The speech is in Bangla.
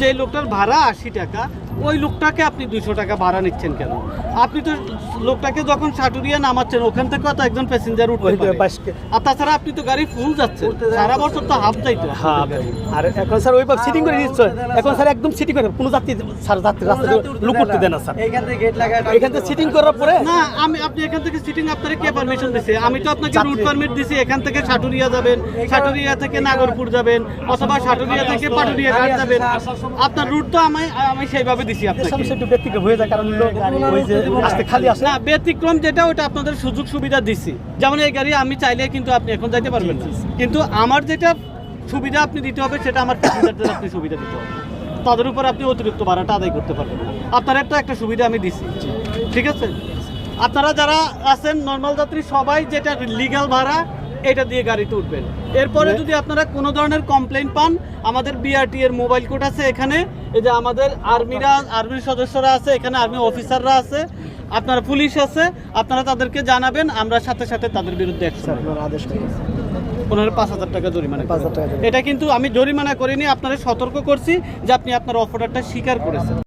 যে লোকটার ভাড়া আশি টাকা ওই লোকটাকে আপনি দুইশো টাকা ভাড়া নিচ্ছেন কেন? আপনি তো লোকটাকে যখন সাটুরিয়া নামাচ্ছেন ওখান থেকে তো একজন প্যাসেঞ্জার বাইশকে আর তাছাড়া আপনি তো গাড়ি ফুল যাচ্ছে সারা বছর তো হাফ যাইতো। হ্যাঁ আর এখন স্যার ওইভাবে সিটিং করে দিচ্ছে এখন স্যার একদম সিটিং করে কোনো যাত্রী স্যার যাত্রী রাস্তা লুক করতে দেয় না স্যার। এইখান থেকে গেট লাগায় এখান থেকে সিটিং করার পরে না আমি আপনি এখান থেকে সিটিং আপনাকে কে পারমিশন দিছে? আমি তো আপনাকে রুট পারমিট দিছি এখান থেকে সাটুরিয়া যাবেন। সাটুরিয়া থেকে নাগরপুর যাবেন অথবা সাটুরিয়া থেকে পাটুরিয়া ঘাট যাবেন। আপনার রুট তো আমি আমি সেইভাবে দিছি আপনাকে। একটু ব্যক্তিগত হয়ে যায় কারণ লোক ওই যে আসতে খালি আসে না ব্যতিক্রম যেটা ওটা আপনাদের সুযোগ সুবিধা দিছি। যেমন এই গাড়ি আমি চাইলে কিন্তু আপনি এখন যাইতে পারবেন না। কিন্তু আমার যেটা সুবিধা আপনি দিতে হবে সেটা আমার প্যাসেঞ্জারদের আপনি সুবিধা দিতে হবে। তাদের উপর আপনি অতিরিক্ত ভাড়াটা আদায় করতে পারবেন আপনার একটা একটা সুবিধা আমি দিছি। ঠিক আছে? আপনারা যারা আছেন নর্মাল যাত্রী সবাই যেটা লিগ্যাল ভাড়া এটা দিয়ে গাড়িতে উঠবেন এরপরে যদি আপনারা কোনো ধরনের কমপ্লেন পান আমাদের বিআরটি এর মোবাইল কোড আছে এখানে। এই যে আমাদের আর্মিরা আর্মির সদস্যরা আছে এখানে আর্মি অফিসাররা আছে আপনার পুলিশ আছে আপনারা তাদেরকে জানাবেন আমরা সাথে সাথে তাদের বিরুদ্ধে অ্যাকশন আপনার আদেশ পাঁচ হাজার টাকা জরিমানা এটা কিন্তু আমি জরিমানা করিনি আপনারা সতর্ক করছি যে আপনি আপনার অফারটা স্বীকার করেছেন।